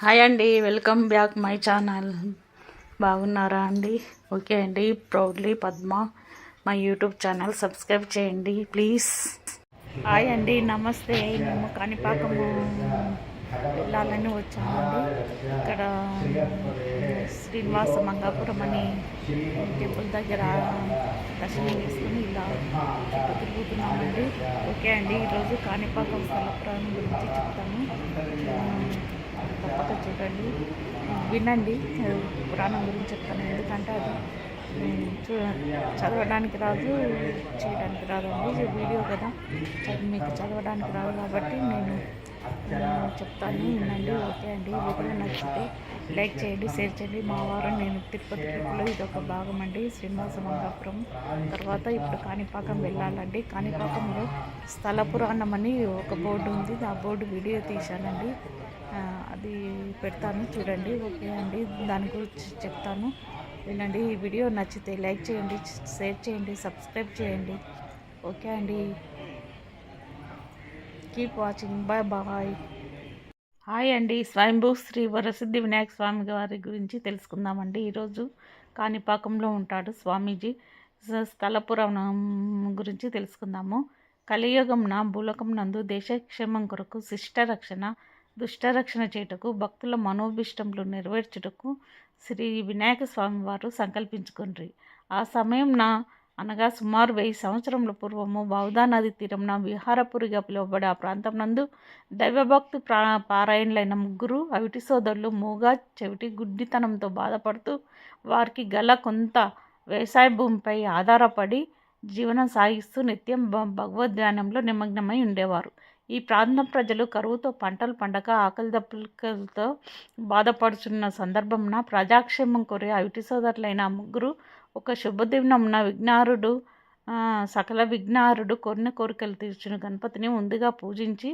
Hi అండి welcome back my channel. బాగున్నారా అండి? ఓకే అండి ప్రౌడ్లీ పద్మ మా యూట్యూబ్ ఛానల్ సబ్స్క్రైబ్ చేయండి ప్లీజ్. హాయ్ అండి నమస్తే మేము కాణిపాకము వెళ్ళాలని వచ్చామండి. ఇక్కడ శ్రీనివాస మంగాపురం అని టెంపుల్ దగ్గర దర్శనం చేసుకుని ఇలా చుట్టూ తిరుగుతున్నామండి. ఓకే అండి ఈరోజు కాణిపాకం స్థలపురం గురించి చెప్తాను. తప్పక చూడండి. వినండి. పురాణం గురించి చెప్తాను. ఎందుకంటే అది చూ చదవడానికి రాదు చేయడానికి రాదు అండి. వీడియో కదా. మీకు చదవడానికి రాదు కాబట్టి నేను చెప్తాను. వినండి. ఓకే అండి. వీడియో నచ్చితే లైక్ చేయండి షేర్ చేయండి. మా వారం నేను తిరుపతి ట్రిప్లో ఇది ఒక భాగం అండి. శ్రీనివాస మంగాపురం తర్వాత ఇప్పుడు కాణిపాకం వెళ్ళాలండి. కాణిపాకంలో స్థల పురాణం అని ఒక బోర్డు ఉంది. ఆ బోర్డు వీడియో తీశానండి. అది పెడతాను చూడండి. ఓకే అండి. దాని గురించి చెప్తాను. వినండి. ఈ వీడియో నచ్చితే లైక్ చేయండి షేర్ చేయండి సబ్స్క్రైబ్ చేయండి. ఓకే అండి. Keep watching. Bye bye. Hi అండి. స్వయంభూ శ్రీ వరసిద్ధి వినాయక స్వామి గారి గురించి తెలుసుకుందామండి. ఈరోజు కాణిపాకంలో ఉంటాడు స్వామీజీ. స్థల పురాణం గురించి తెలుసుకుందాము. కలియుగంన భూలోకం నందు దేశక్షేమం కొరకు శిష్ట రక్షణ దుష్టరక్షణ చేయుటకు భక్తుల మనోభిష్టములు నెరవేర్చుటకు శ్రీ వినాయక స్వామి వారు సంకల్పించుకుండ్రి. ఆ సమయంన అనగా సుమారు వెయ్యి సంవత్సరముల పూర్వము బౌదా నది తీరంన విహారపురిగా పిలువబడే ఆ ప్రాంతం నందు దైవభక్తి ప్రా పారాయణులైన ముగ్గురు అవిటి సోదరులు మూగా చెవిటి గుడ్డితనంతో బాధపడుతూ వారికి గల కొంత వ్యవసాయ భూమిపై ఆధారపడి జీవనం సాగిస్తూ నిత్యం భ- భగవద్ధ్యానంలో నిమగ్నమై ఉండేవారు. ఈ ప్రాంతం ప్రజలు కరువుతో పంటలు పండక ఆకలి దప్పులతో బాధపడుతున్న సందర్భంన ప్రజాక్షేమం కోరే అవిటి సోదరులైన ముగ్గురు ఒక శుభదినంన విఘ్నారుడు సకల విఘ్నారుడు కోరిన కోరికలు తీర్చిన. గణపతిని ముందుగా పూజించి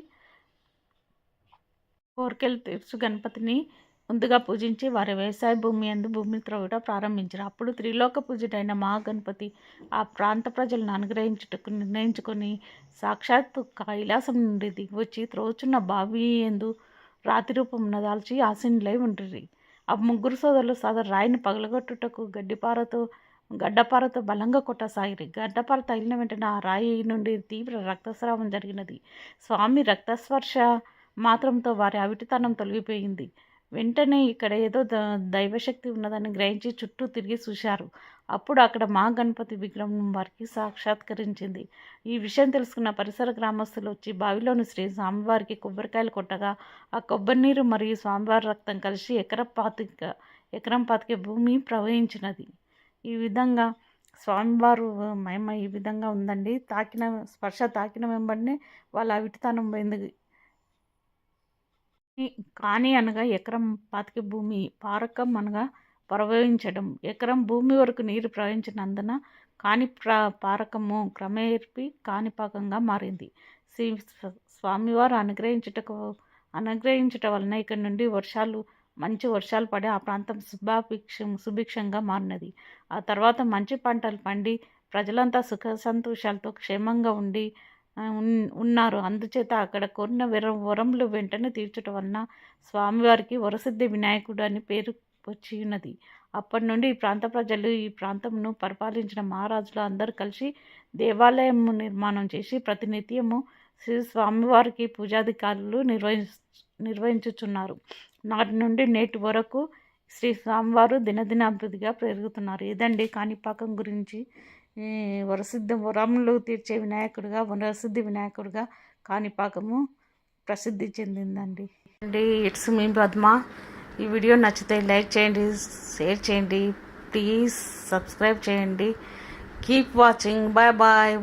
కోరికలు తీర్చు. గణపతిని ముందుగా పూజించి వారి వ్యవసాయ భూమి అందు భూమి త్రవ్వట ప్రారంభించారు. అప్పుడు త్రిలోక పూజటైన మహాగణపతి ఆ ప్రాంత ప్రజలను అనుగ్రహించుటకు నిర్ణయించుకొని సాక్షాత్తు కైలాసం నుండి దిగివచ్చి త్రోచున్న బావి ఎందు రాతి రూపమున దాల్చి ఆసీనులై ఉంటుంది ఆ ముగ్గురు సోదరులు సదరు రాయిని పగలగొట్టుటకు గడ్డిపారతో గడ్డపారతో బలంగా కొట్టసాగిరి. గడ్డపార తగిలిన వెంటనే ఆ రాయి నుండి తీవ్ర రక్తస్రావం జరిగినది. స్వామి రక్తస్పర్శ మాత్రంతో వారి అవిటితనం తొలగిపోయింది. వెంటనే ఇక్కడ ఏదో ద దైవశక్తి ఉన్నదని గ్రహించి చుట్టూ తిరిగి చూశారు. అప్పుడు అక్కడ మా గణపతి విగ్రహం వారికి సాక్షాత్కరించింది. ఈ విషయం తెలుసుకున్న పరిసర గ్రామస్తులు వచ్చి బావిలోని శ్రీ స్వామివారికి కొబ్బరికాయలు కొట్టగా ఆ కొబ్బరి నీరు మరియు స్వామివారి రక్తం కలిసి ఎకరం పాతిక ఎకరం పాతికే భూమి ప్రవహించినది. ఈ విధంగా స్వామివారు మహిమ ఈ విధంగా ఉందండి. తాకిన స్పర్శ తాకిన వెంబడినే వాళ్ళ విటితనం పోయింది. కానీ అనగా ఎకరం పాతిక భూమి పారకం అనగా ప్రవహించడం. ఎకరం భూమి వరకు నీరు ప్రవహించినందున కాని ప్ర పారకము క్రమేర్పి కాణిపాకంగా మారింది. శ్రీ స్వామివారు అనుగ్రహించుటకు అనుగ్రహించుట వలన ఇక్కడ నుండి వర్షాలు మంచి వర్షాలు పడి ఆ ప్రాంతం శుభాభిక్షం సుభిక్షంగా మారినది. ఆ తర్వాత మంచి పంటలు పండి ప్రజలంతా సుఖ సంతోషాలతో క్షేమంగా ఉండి ఉన్నారు. అందుచేత అక్కడ కొన్న వర వరములు వెంటనే తీర్చడం వలన స్వామివారికి వరసిద్ధి వినాయకుడు అని పేరు వచ్చి ఉన్నది అప్పటి నుండి ఈ ప్రాంత ప్రజలు ఈ ప్రాంతంను పరిపాలించిన మహారాజులు అందరూ కలిసి దేవాలయం నిర్మాణం చేసి ప్రతినిత్యము శ్రీ స్వామివారికి పూజాధికారులు నిర్వహి నిర్వహించుచున్నారు. నాటి నుండి నేటి వరకు శ్రీ స్వామివారు దినదినాభివృద్ధిగా పెరుగుతున్నారు. ఇదండి కాణిపాకం గురించి వరసిద్ధ వరములు తీర్చే వినాయకుడిగా వరసిద్ధి వినాయకుడిగా కాణిపాకము ప్రసిద్ధి చెందిందండి. అండి ఇట్స్ మీ పద్మ. ఈ వీడియో నచ్చితే లైక్ చేయండి షేర్ చేయండి. ప్లీజ్ సబ్స్క్రైబ్ చేయండి. Keep watching. Bye bye.